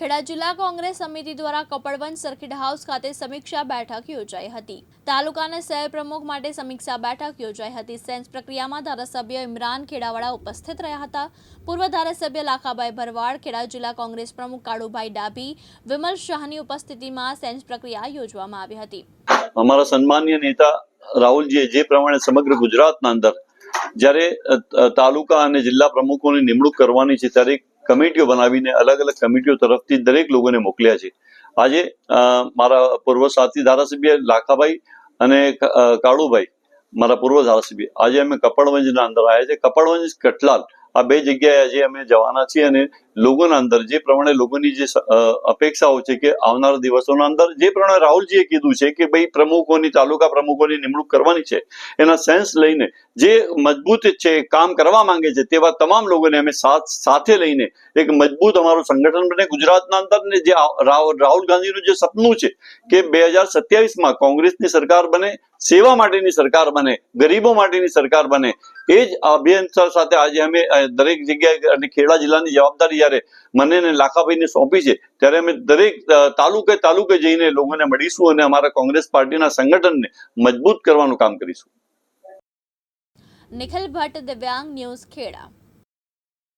ખેડા જિલ્લા કોંગ્રેસ સમિતિ દ્વારા કપડવંજ સર્કિટ હાઉસ ખાતે સમીક્ષા બેઠક યોજાઈ હતી. તાલુકાના શહેર પ્રમુખ માટે સમીક્ષા બેઠક યોજાઈ હતી. સેન્સ પ્રક્રિયામાં ધારાસભ્ય ઇમરાન ખેડાવાળા ઉપસ્થિત રહ્યા હતા. પૂર્વ ધારાસભ્ય લાખાભાઈ ભરવાડ, ખેડા જિલ્લા કોંગ્રેસ પ્રમુખ કાળુભાઈ ડાભી, વિમલ શાહની ઉપસ્થિતિમાં સેન્સ પ્રક્રિયા યોજવામાં આવી હતી. અમારા સન્માનીય નેતા રાહુલજીએ જે પ્રમાણે સમગ્ર ગુજરાતના અંદર જ્યારે તાલુકા અને જિલ્લા પ્રમુખોની નિમણૂક કરવાની છે ત્યારે કમિટીઓ બનાવીને અલગ અલગ કમિટીઓ તરફથી દરેક લોકોને મોકલ્યા છે. આજે મારા પૂર્વ સાથી ધારાસભ્ય લાખાભાઈ અને કાળુભાઈ, મારા પૂર્વ ધારાસભ્ય. આજે અમે કપડવંજના અંદર આવ્યા છે. કપડવંજ, કટલાલ, આ બે જગ્યાએ આજે અમે જવાના છીએ અને લોકોના અંદર, જે પ્રમાણે લોકોની જે અપેક્ષાઓ છે કે આવનારા દિવસોના અંદર, જે પ્રમાણે રાહુલજીએ કીધું છે કે ભાઈ પ્રમુખોની, તાલુકા પ્રમુખોની નિમણૂક કરવાની છે, એના સેન્સ લઈને જે મજબૂત છે, કામ કરવા માંગે છે, તેવા તમામ લોકોને અમે સાથે લઈને એક મજબૂત અમારું સંગઠન બને. ગુજરાતના અંદર ને જે રાહુલ ગાંધીનું જે સપનું છે કે બે હજાર સત્યાવીસમાં કોંગ્રેસની સરકાર બને, સેવા માટેની સરકાર બને, ગરીબો માટેની સરકાર બને, એ જ અભિયાન સાથે આજે અમે દરેક જગ્યાએ અને ખેડા જિલ્લાની જવાબદારી જ્યારે મને ને લાખાભાઈને સોંપી છે, ત્યારે અમે દરેક તાલુકે તાલુકે જઈને લોકોને મળીશું અને અમારા કોંગ્રેસ પાર્ટીના સંગઠનને મજબૂત કરવાનું કામ કરીશું. નિખિલ ભટ્ટ, દિવ્યાંગ ન્યૂઝ ખેડા.